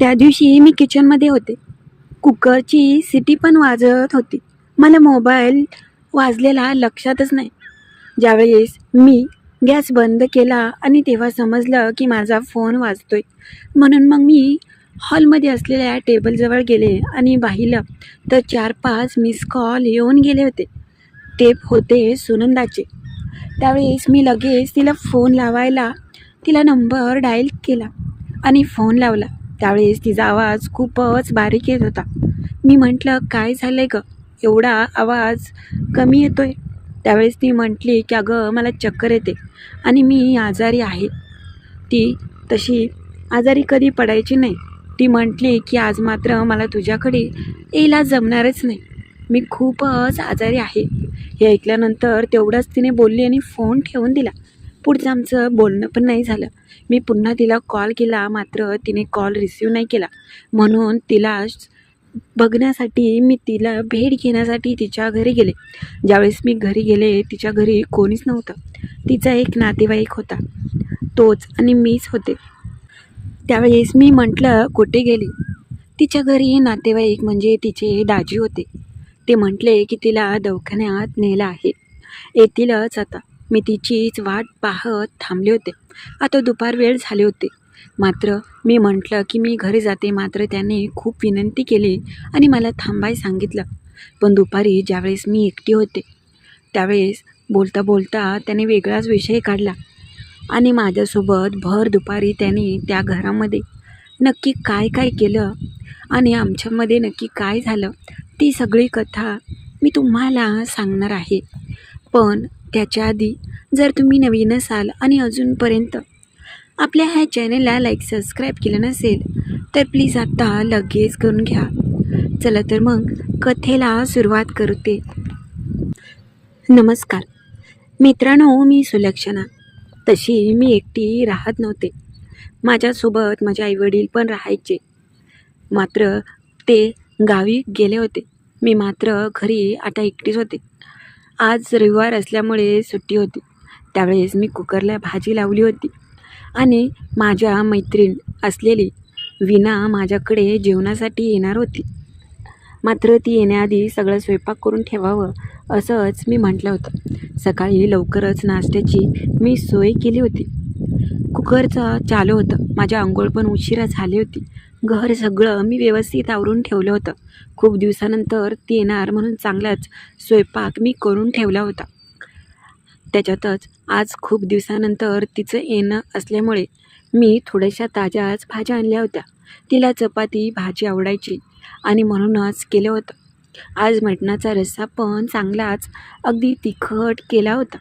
त्या दिवशी मी किचनमध्ये होते. कुकरची सिटी पण वाजत होती. मला मोबाईल वाजलेला लक्षातच नाही. ज्यावेळेस मी गॅस बंद केला आणि तेव्हा समजलं की माझा फोन वाजतोय. म्हणून मग मी हॉलमध्ये असलेल्या टेबलजवळ गेले आणि पाहिलं तर चार पाच मिस कॉल येऊन गेले होते. ते होते सुनंदाचे. त्यावेळेस मी लगेच तिला फोन लावायला तिला नंबर डायल केला आणि फोन लावला. त्यावेळेस तिचा आवाज खूपच बारीक येत होता. मी म्हटलं काय झालं आहे गं? एवढा आवाज कमी येतो आहे त्यावेळेस ती म्हटली की अगं मला चक्कर येते आणि मी आजारी आहे. ती तशी आजारी कधी पडायची नाही. ती म्हटली की आज मात्र मला तुझ्याकडे यायला जमणारच नाही. मी खूपच आजारी आहे. हे ऐकल्यानंतर तेवढंच तिने बोलली आणि फोन ठेवून दिला. पुढचं आमचं बोलणं पण नाही झालं. मी पुन्हा तिला कॉल केला मात्र तिने कॉल रिसीव नाही केला. म्हणून तिला बघण्यासाठी मी तिला भेट घेण्यासाठी तिच्या घरी गेले. ज्यावेळेस मी घरी गेले तिच्या घरी कोणीच नव्हतं. तिचा एक नातेवाईक होता. तोच आणि मीच होते. त्यावेळेस मी म्हटलं कुठे गेली? तिच्या घरी नातेवाईक म्हणजे तिचे दाजी होते. ते म्हटले की तिला दवाखान्यात नेलं आहे. येतीलच आता. मी तिचीच वाट पाहत थांबले होते. आता दुपार वेळ झाले होते. मात्र मी म्हटलं की मी घरी जाते. मात्र त्याने खूप विनंती केली आणि मला थांबाय सांगितलं. पण दुपारी ज्यावेळेस मी एकटी होते त्यावेळेस बोलता बोलता त्याने वेगळाच विषय काढला आणि माझ्यासोबत भर दुपारी त्याने त्या घरामध्ये नक्की काय काय केलं आणि आमच्यामध्ये नक्की काय झालं ती सगळी कथा मी तुम्हाला सांगणार आहे. पण त्याच्या आधी जर तुम्ही नवीन असाल आणि अजूनपर्यंत आपल्या ह्या चॅनलला लाईक सबस्क्राईब केलं नसेल तर प्लीज आत्ता लगेच करून घ्या. चला तर मग कथेला सुरुवात करते. नमस्कार. मित्रांनो मी सुलक्षणा. तशी मी एकटी राहत नव्हते. माझ्यासोबत माझे आईवडील पण राहायचे. मात्र ते गावी गेले होते. मी मात्र घरी आता एकटीच होते. आज रविवार असल्यामुळे सुट्टी होती. त्यावेळेस मी कुकरला भाजी लावली होती. आणि माझ्या मैत्रीण असलेली विना माझ्याकडे जेवणासाठी येणार होती. मात्र ती येण्याआधी सगळं स्वयंपाक करून ठेवावं असंच मी म्हटलं होतं. सकाळी लवकरच नाश्त्याची मी सोय केली होती. कुकरचं चालू होतं. माझ्या आंघोळ पण उशिरा झाली होती. घर सगळं मी व्यवस्थित आवरून ठेवलं होतं. खूप दिवसानंतर ती येणार म्हणून चांगलाच स्वयंपाक मी करून ठेवला होता. त्याच्यातच आज खूप दिवसानंतर तिचं येणं असल्यामुळे मी थोड्याशा ताज्याच भाज्या आणल्या होत्या. तिला चपाती भाजी आवडायची आणि म्हणूनच केलं होतं. आज मटणाचा रस्सा पण चांगलाच अगदी तिखट केला होता.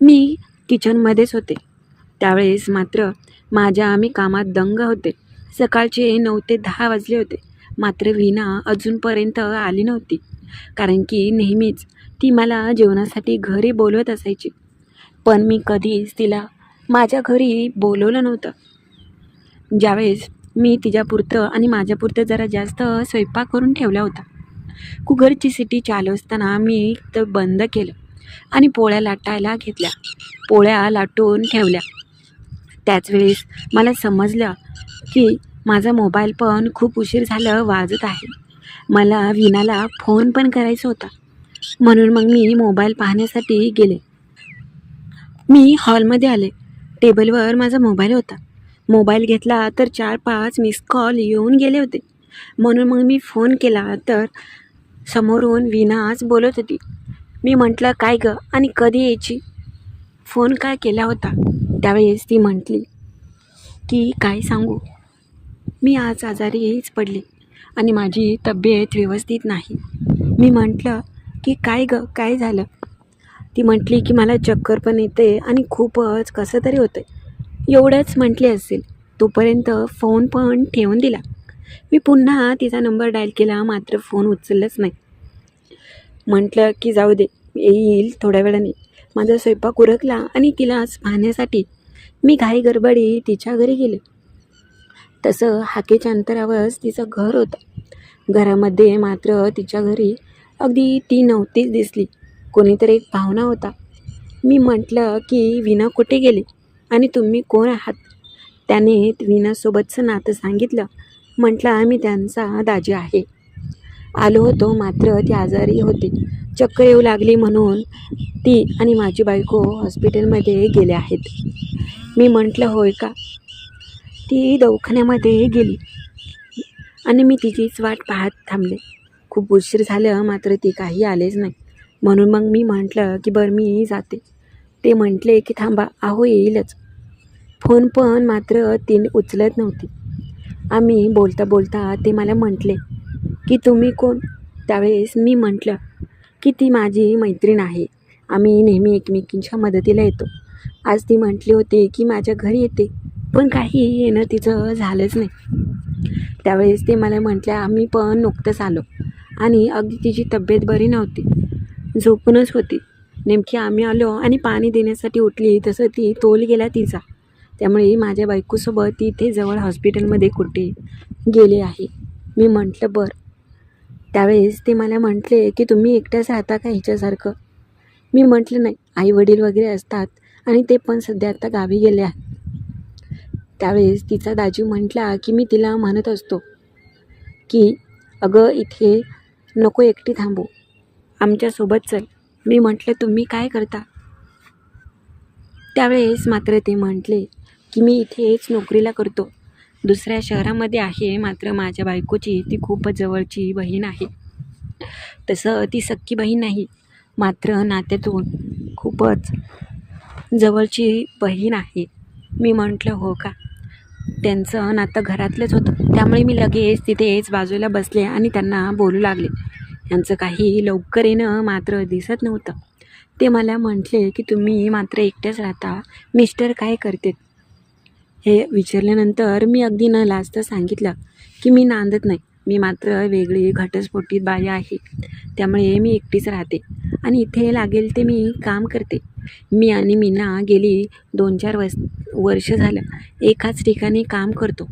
मी किचनमध्येच होते. त्यावेळेस मात्र माझ्या आम्ही कामात दंग होते. सकाळचे नऊ ते दहा वाजले होते. मात्र विना अजूनपर्यंत आली नव्हती. कारण की नेहमीच ती मला जेवणासाठी घरी बोलवत असायची. पण मी कधीच तिला माझ्या घरी बोलवलं नव्हतं. ज्यावेळेस मी तिच्यापुरतं आणि माझ्यापुरतं जरा जास्त स्वयंपाक करून ठेवला होता. कुकरची सिटी चालू असताना मी तर बंद केलं आणि पोळ्या लाटायला घेतल्या. पोळ्या लाटून ठेवल्या. त्याच वेळेस मला समजलं की माझा मोबाईल पण खूप उशीर झालं वाजत आहे. मला विनाला फोन पण करायचा होता. म्हणून मग मी मोबाईल पाहण्यासाठी गेले. मी हॉलमध्ये आले. टेबलवर माझा मोबाईल होता. मोबाईल घेतला तर चार पाच मिस कॉल येऊन गेले होते. म्हणून मग मी फोन केला तर समोरून विनाच बोलत होती. मी म्हटलं काय गं? आणि कधी यायची? फोन काय केला होता? त्यावेळेस ती म्हटली की काय सांगू? मी आज आजारीच पडले आणि माझी तब्येत व्यवस्थित नाही. मी म्हटलं की काय ग काय झालं? ती म्हटली की मला चक्कर पण येते आणि खूपच कसं तरी होतं एवढंच म्हटले असेल तोपर्यंत फोन पण ठेवून दिला. मी पुन्हा तिचा नंबर डायल केला मात्र फोन उचललाच नाही. म्हटलं की जाऊ दे येईल थोड्या वेळाने. माझा स्वयंपाक उरकला आणि तिला पाहण्यासाठी मी घाई गडबडी तिच्या घरी गेले. तसं हाकेच्या अंतरावरच तिचं घर होतं. घरामध्ये मात्र तिच्या घरी अगदी ती नव्हतीच दिसली. कोणीतरी एक भावना होता. मी म्हटलं की विना कुठे गेली? आणि तुम्ही कोण आहात? त्याने विनासोबतचं नातं सांगितलं. म्हटलं आम्ही त्यांचा दाजी आहे. आलो होतो मात्र ती आजारी होती. चक्कर येऊ लागली म्हणून ती आणि माझी बायको हॉस्पिटलमध्ये गेले आहेत. मी म्हटलं होय का? ती दवाखान्यामध्ये गेली. आणि मी तिचीच वाट पाहत थांबले. खूप उशीर झालं मात्र ती काही आलेच नाही. म्हणून मग मी म्हटलं की बरं मी जाते. ते म्हटले की थांबा आहो येईलच. फोन पण मात्र तिने उचलत नव्हती. आम्ही बोलता बोलता ते मला म्हटले की तुम्ही कोण? त्यावेळेस मी म्हटलं की ती माझी मैत्रीण आहे. आम्ही नेहमी एकमेकींच्या मदतीला येतो. आज ती म्हटली होती की माझ्या घरी येते. पण काही येणं तिचं झालंच नाही. त्यावेळेस ते मला म्हटल्या आम्ही पण नुकतंच आलो आणि अगदी तिची तब्येत बरी नव्हती. झोपूनच होती. नेमकी आम्ही आलो आणि पाणी देण्यासाठी उठली तसं ती तोल गेला तिचा. त्यामुळे माझ्या बायकोसोबत ती इथे जवळ हॉस्पिटलमध्ये कुठे गेले आहे. मी म्हटलं बरं. त्यावेळेस ते मला म्हटले की तुम्ही एकट्याच राहता का ह्याच्यासारखं मी म्हटलं नाही. आई वडील वगैरे असतात आणि ते पण सध्या आता गावी गेले आहेत. त्यावेळेस तिचा दाजी म्हटला की मी तिला म्हणत असतो की अगं इथे नको एकटी थांबू. आमच्यासोबत चल. मी म्हटलं तुम्ही काय करता? त्यावेळेस मात्र ते म्हटले की मी इथेच नोकरीला करतो. दुसऱ्या शहरामध्ये आहे मात्र माझ्या बायकोची ती खूपच जवळची बहीण आहे. तसं ती सख्खी बहीण नाही मात्र नात्यातून खूपच जवळची बहीण आहे. मी म्हटलं हो का? त्यांचं नातं घरातलंच होतं. त्यामुळे मी लगेच तिथेच बाजूला बसले आणि त्यांना बोलू लागले. त्यांचं काही लवकर येणं मात्र दिसत नव्हतं. ते मला म्हटले की तुम्ही मात्र एकट्याच राहता. मिस्टर काय करतेत? हे विचारल्यानंतर मी अगदी न लाजता सांगितलं की मी नांदत नाही. मी मात्र वेगळी घटस्फोटीत बाई आहे. त्यामुळे मी एकटीच राहते आणि इथे लागेल ते मी काम करते. मी आणि मीना गेली दोन चार वर्ष वर्ष झालं. एकाच ठिकाणी काम करतो.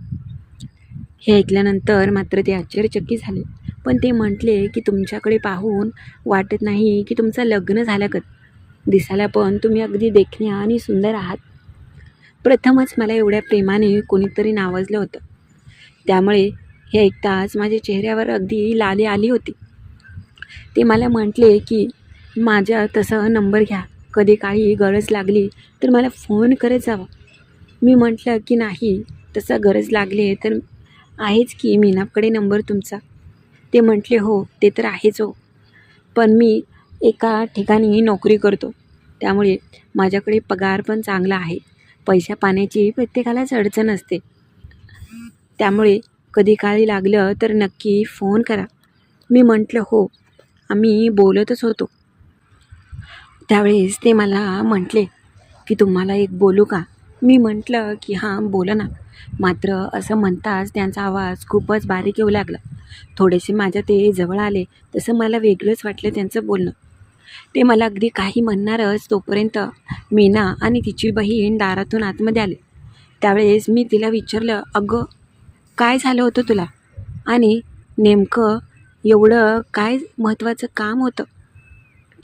हे ऐकल्यानंतर मात्र ते आश्चर्यचकित झाले. पण ते म्हटले की तुमच्याकडे पाहून वाटत नाही की तुमचं लग्न झालं कधी दिसायला पण तुम्ही अगदी देखण्या आणि सुंदर आहात. प्रथमच मला एवढ्या प्रेमाने कोणीतरी नावाजलं होतं. त्यामुळे हे ऐकताच माझ्या चेहऱ्यावर अगदी लाली आली होती. ते मला म्हटले की माझ्या तसं नंबर घ्या. कधी काही गरज लागली तर मला फोन करत जावा. मी म्हटलं की नाही तसं गरज लागली तर आहेच की मीनाकडे नंबर तुमचा. ते म्हटले हो ते तर आहेच हो. पण मी एका ठिकाणी नोकरी करतो. त्यामुळे माझ्याकडे पगार पण चांगला आहे. पैशा पाण्याची प्रत्येकालाच अडचण असते. त्यामुळे कधी काळी लागलं तर नक्की फोन करा. मी म्हटलं हो आम्ही बोलतच होतो. त्यावेळेस ते मला म्हटले की तुम्हाला एक बोलू का? मी म्हटलं की हां बोला ना. मात्र असं म्हणताच त्यांचा आवाज खूपच बारीक येऊ लागला. थोडेसे माझ्या ते जवळ आले तसं मला वेगळंच वाटलं त्यांचं बोलणं. ते मला अगदी काही म्हणणारच तोपर्यंत मीना आणि तिची बहीण दारातून आतमध्ये आले. त्यावेळेस मी तिला विचारलं अगं काय झालं होतं तुला? आणि नेमकं एवढं काय महत्त्वाचं काम होतं?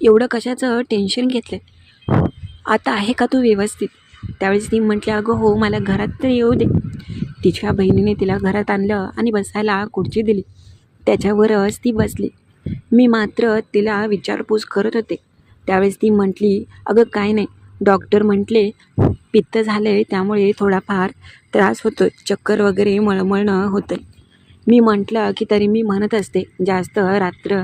एवढं कशाचं टेन्शन घेतलं आता आहे का तू व्यवस्थित? त्यावेळेस ती म्हटली अगं हो मला घरात तर येऊ दे. तिच्या बहिणीने तिला घरात आणलं आणि बसायला खुर्ची दिली. त्याच्यावरच ती बसली. मी मात्र तिला विचारपूस करत होते. त्यावेळेस ती म्हटली अगं काय नाही. डॉक्टर म्हटले पित्त झालं आहे त्यामुळे थोडाफार त्रास होतो चक्कर वगैरे मळमळणं होतं मी म्हटलं की तरी मी म्हणत असते जास्त रात्र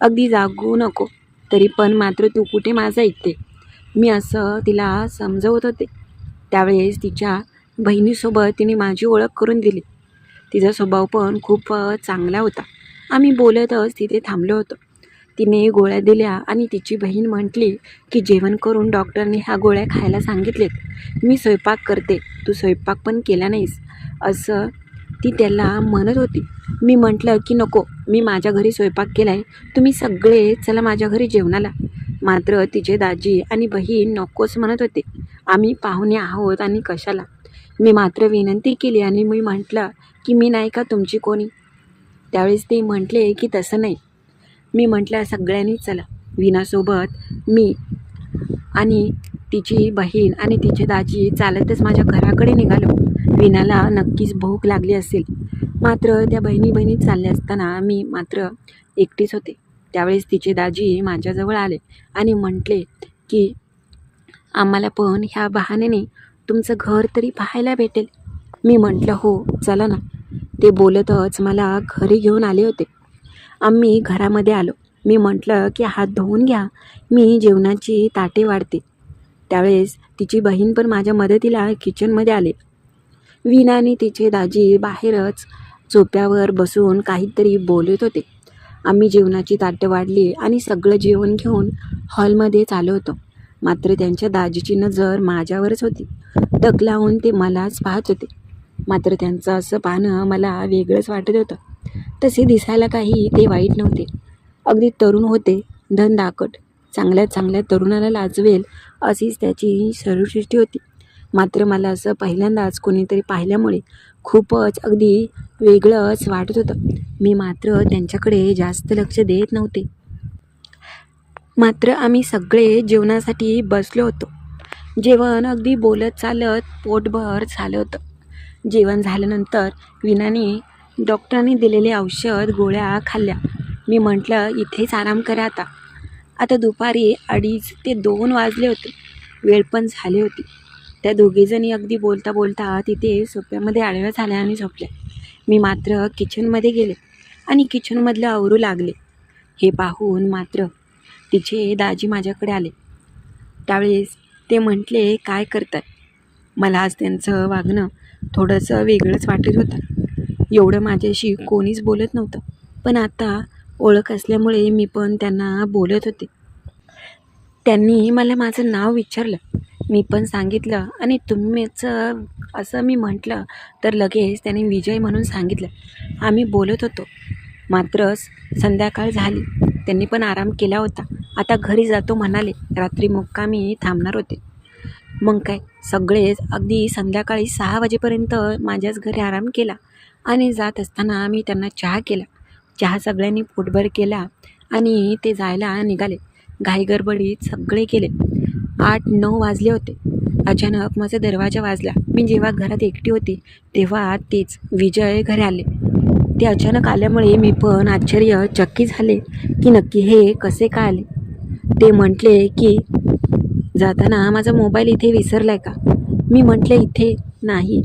अगदी जागू नको तरी पण मात्र तू कुठे माझं ऐकते मी असं तिला समजवत होते. त्यावेळेस तिच्या बहिणीसोबत तिने माझी ओळख करून दिली. तिचा स्वभाव पण खूप चांगला होता. आम्ही बोलतच तिथे थांबलो होतो. तिने गोळ्या दिल्या आणि तिची बहीण म्हटली की जेवण करून डॉक्टरने ह्या गोळ्या खायला सांगितलेत. मी स्वयंपाक करते. तू स्वयंपाक पण केला नाहीस. असं ती त्याला म्हणत होती. मी म्हटलं की नको. मी माझ्या घरी स्वयंपाक केला आहे तुम्ही सगळे चला माझ्या घरी जेवणाला. मात्र तिचे दाजी आणि बहीण नकोच म्हणत होते. आम्ही पाहुणे आहोत आणि कशाला? मी मात्र विनंती केली आणि मी म्हटलं की मी नाही का तुमची कोणी? त्यावेळेस ते म्हटले की तसं नाही. मी म्हटलं सगळ्यांनी चला. विनासोबत मी आणि तिची बहीण आणि तिची दाजी चालतच माझ्या घराकडे निघालो. विनाला नक्कीच भूक लागली असेल. मात्र त्या बहिणी बहिणी चालल्या असताना मी मात्र एकटीच होते. त्यावेळेस तिचे दाजी माझ्याजवळ आले आणि म्हटले की आम्हाला पण ह्या बहाण्याने तुमचं घर तरी पाहायला भेटेल. मी म्हटलं हो चला ना. ते बोलतच मला घरी घेऊन आले होते. आम्ही घरामध्ये आलो. मी म्हटलं की हात धुवून घ्या. मी जेवणाची ताटे वाढते. त्यावेळेस तिची बहीण पण माझ्या मदतीला किचनमध्ये आले. विनाने आणि तिचे दाजी बाहेरच झोप्यावर बसून काहीतरी बोलत होते. आम्ही जेवणाची ताटं वाढली आणि सगळं जेवण घेऊन हॉलमध्ये चालू होतो. मात्र त्यांच्या दाजीची नजर माझ्यावरच होती. टक लावून ते मलाच पाहत होते. मात्र त्यांचं असं पाहणं मला वेगळंच वाटत होतं. तसे दिसायला काही ते वाईट नव्हते. अगदी तरुण होते धनदाकट चांगल्या चांगल्या तरुणाला लाजवेल अशीच त्याची सर्वसृष्टी होती. मात्र मला असं पहिल्यांदाच कोणीतरी पाहिल्यामुळे खूपच अगदी वेगळंच वाटत होतं. मी मात्र त्यांच्याकडे जास्त लक्ष देत नव्हते. मात्र आम्ही सगळे जेवणासाठी बसलो होतो. जेवण अगदी बोलत चालत पोटभर झालं होतं. जेवण झाल्यानंतर विनाने डॉक्टरांनी दिलेले औषध गोळ्या खाल्ल्या. मी म्हटलं इथेच आराम करा आता. आता दुपारी अडीच ते दोन वाजले होते. वेळ पण झाली होती. त्या दोघीजणी अगदी बोलता बोलता तिथे सोप्यामध्ये आडव्या झाल्या आणि झोपल्या. मी मात्र किचनमध्ये गेले आणि किचनमधलं आवरू लागले. हे पाहून मात्र तिचे दाजी माझ्याकडे आले. त्यावेळेस ते म्हटले काय करतात मला आज त्यांचं वागणं थोडंसं वेगळंच वाटत होतं. एवढं माझ्याशी कोणीच बोलत नव्हतं. पण आता ओळख असल्यामुळे मी पण त्यांना बोलत होते. त्यांनी मला माझं नाव विचारलं. मी पण सांगितलं आणि तुम्हीचं असं मी म्हटलं तर लगेच त्याने विजय म्हणून सांगितलं. आम्ही बोलत होतो. मात्र संध्याकाळ झाली. त्यांनी पण आराम केला होता. आता घरी जातो म्हणाले. रात्री मुक्कामी थांबणार होते. मग काय? सगळेच अगदी संध्याकाळी सहा वाजेपर्यंत माझ्याच घरी आराम केला. आणि जात असताना मी त्यांना चहा केला. चहा सगळ्यांनी पोटभर केला आणि ते जायला निघाले. घाईगडबडीत सगळे गेले. आठ नऊ वाजले होते. अचानक माझा दरवाजा वाजला. मी जेव्हा घरात एकटी होती तेव्हा तेच विजय घरी आले. ते अचानक आल्यामुळे मी पण आश्चर्य चक्की झाले की नक्की हे कसे काय आले? ते म्हटले की जाताना माझा मोबाईल इथे विसरला आहे का? मी म्हटले इथे नाही.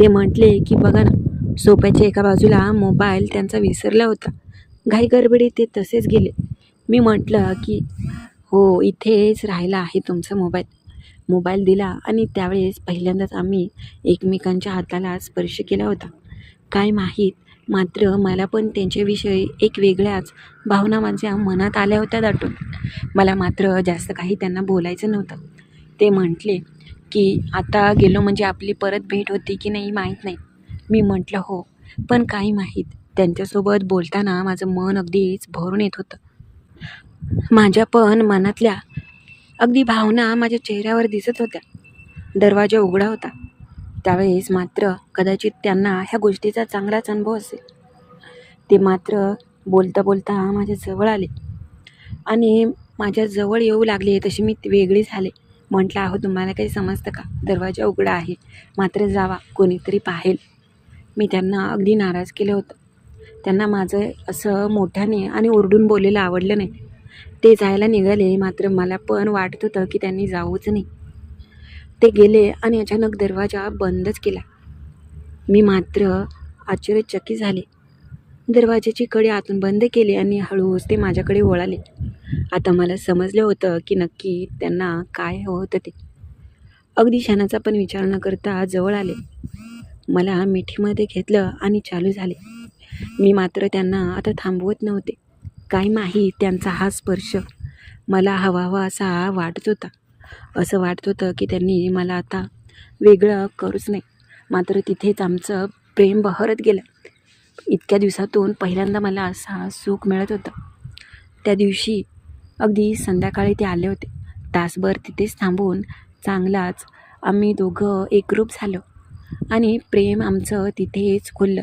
ते म्हटले की बघा ना सोप्याच्या एका बाजूला मोबाईल त्यांचा विसरला होता. घाई गडबडीत ते तसेच गेले. मी म्हटलं की हो इथेच राहिला आहे तुमचा मोबाईल. मोबाईल दिला आणि त्यावेळेस पहिल्यांदाच आम्ही एकमेकांच्या हाताला स्पर्श केला होता. काय माहीत मात्र मला पण त्यांच्याविषयी एक वेगळ्याच भावना माझ्या मनात आल्या होत्या दाटून. मला मात्र जास्त काही त्यांना बोलायचं नव्हतं. ते म्हटले की आता गेलो म्हणजे आपली परत भेट होती की नाही माहीत नाही. मी म्हटलं हो. पण काही माहीत त्यांच्यासोबत बोलताना माझं मन अगदीच भरून येत होतं. माझ्या पण मनातल्या अगदी भावना माझ्या चेहऱ्यावर दिसत होत्या. दरवाजा उघडा होता. त्यावेळेस मात्र कदाचित त्यांना ह्या गोष्टीचा चांगलाच अनुभव असेल. ते मात्र बोलता बोलता माझ्या जवळ आले. आणि माझ्या जवळ येऊ लागले तशी मी वेगळी झाले. म्हटलं अहो तुम्हाला काही समजतं का? दरवाजा उघडा आहे. मात्र जावा कोणीतरी पाहेल. मी त्यांना अगदी नाराज केलं होतं. त्यांना माझं असं मोठ्याने आणि ओरडून बोललेलं आवडलं नाही. ते जायला निघाले मात्र मला पण वाटत होतं की त्यांनी जाऊच नाही ते गेले आणि अचानक दरवाजा बंदच केला. मी मात्र आश्चर्यचकित झाले. दरवाजाची कडी आतून बंद केली आणि हळूहळू ते माझ्याकडे वळाले. आता मला समजलं होतं की नक्की त्यांना काय हवं होतं. ते अगदी क्षणाचा पण विचार न करता जवळ आले. मला मिठीमध्ये घेतलं आणि चालू झाले. मी मात्र त्यांना आता थांबवत नव्हते. काय माहीत त्यांचा हा स्पर्श. मला हवा हवा असा वाटत होता. असं वाटत होतं की त्यांनी मला आता वेगळं करूच नाही मात्र तिथेच आमचं प्रेम बहरत गेलं. इतक्या दिवसातून पहिल्यांदा मला असा सुख मिळत होतं. त्या दिवशी अगदी संध्याकाळी ते आले होते. तासभर तिथेच थांबून चांगलाच आम्ही दोघं एकरूप झालो. आणि प्रेम आमचं तिथेच खुललं.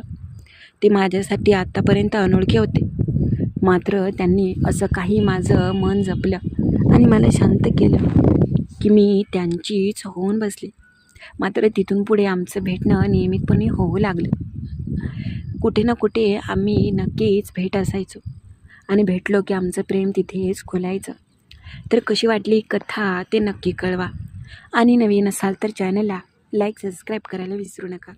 ते माझ्यासाठी आत्तापर्यंत अनोळखे होते. मात्र त्यांनी असं काही माझं मन जपलं आणि मला शांत केलं की मी त्यांचीच होऊन बसले. मात्र तिथून पुढे आमचं भेटणं नियमितपणे होऊ लागलं. कुठे ना कुठे आम्ही नक्कीच भेट असायचो आणि भेटलो की आमचं प्रेम तिथेच खुलायचं. तर कशी वाटली कथा ते नक्की कळवा. आणि नवीन असाल तर चॅनलला लाईक सबस्क्राईब करायला विसरू नका.